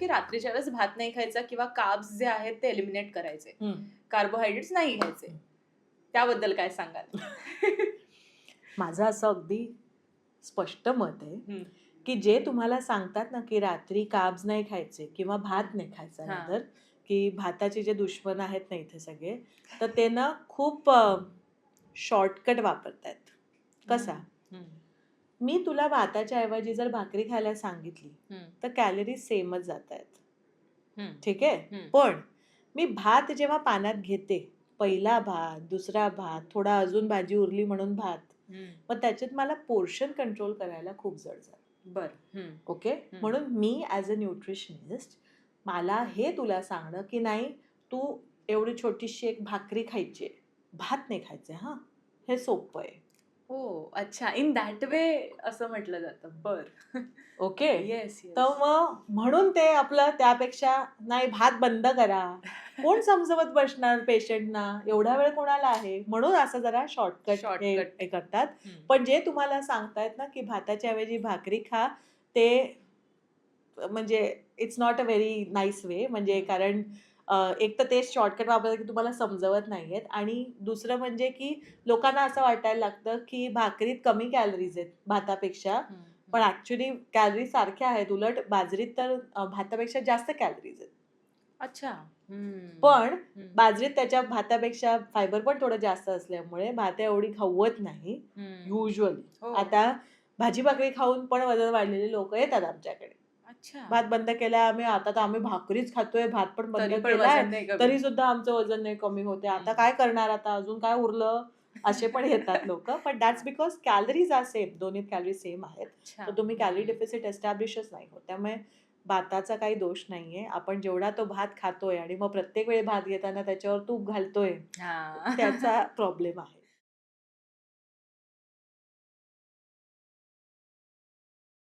की रात्रीच्या वेळेस भात नाही खायचा किंवा काब्स जे आहेत ते एलिमिनेट करायचे. कार्बोहायड्रेट्स नाही घ्यायचे. त्याबद्दल काय सांगाल? माझं असं अगदी स्पष्ट मत आहे. की जे तुम्हाला सांगतात ना की रात्री काब्स नाही खायचे किंवा भात नाही खायचा. नंतर की भाताचे जे दुश्मन आहेत ना इथे सगळे तर ते ना खूप शॉर्टकट वापरतायत. कसा. मी तुला भाताच्या ऐवजी जर भाकरी खायला सांगितली. तर कॅलरी सेमच जात आहेत. ठीक आहे. पण मी भात जेव्हा पाण्यात घेते पहिला भात दुसरा भात थोडा अजून भाजी उरली म्हणून भात. मग त्याच्यात मला पोर्शन कंट्रोल करायला खूप जड जातं बर. ओके म्हणून मी ॲज अ न्यूट्रिशनिस्ट मला हे तुला सांगणं की नाही तू एवढी छोटीशी एक भाकरी खायची भात नाही खायचे हां हे सोपं आहे हो अच्छा. इन दॅट वे असं म्हटलं जातं. बर. ओके. येस तर मग म्हणून ते आपलं त्यापेक्षा नाही भात बंद करा. कोण समजवत बसणार पेशंटना? एवढा वेळ कोणाला आहे? म्हणून असं जरा शॉर्टकट. हे करतात. पण जे तुम्हाला सांगतायत ना की भाताच्या ऐवजी भाकरी खा ते म्हणजे it's not a very nice way म्हणजे कारण एक तर तेच शॉर्टकट वापरतात की तुम्हाला समजवत नाहीयेत आणि दुसरं म्हणजे की लोकांना असं वाटायला लागतं की भाकरीत कमी कॅलरीज आहेत भातापेक्षा पण ऍक्च्युली कॅलरी सारख्या आहेत उलट बाजरीत तर भातापेक्षा जास्त कॅलरीज आहेत अच्छा. पण. बाजरीत त्याच्या भातापेक्षा फायबर पण थोडं जास्त असल्यामुळे भात एवढी खावत नाही. युजली हो. आता भाजी भाकरी खाऊन पण वजन वाढलेले लोक येतात आमच्याकडे भात बंद केलाय आम्ही आता तर आम्ही भाकरीच खातोय भात पण बंद केलाय. कमी. तरी सुद्धा आमचं वजन नाही कमी होते आता. काय करणार आता? अजून काय उरलं? असे पण येतात लोक. पण that's because calories are same दोन्ही कॅलरी सेम आहेत. तर तुम्ही कॅलरी. डेफिसिट एस्टॅब्लिशच नाही होत. त्यामुळे भाताचा काही दोष नाहीये. आपण जेवढा तो भात खातोय आणि मग प्रत्येक वेळी भात घेताना त्याच्यावर तूप घालतोय हा. त्याचा प्रॉब्लेम आहे.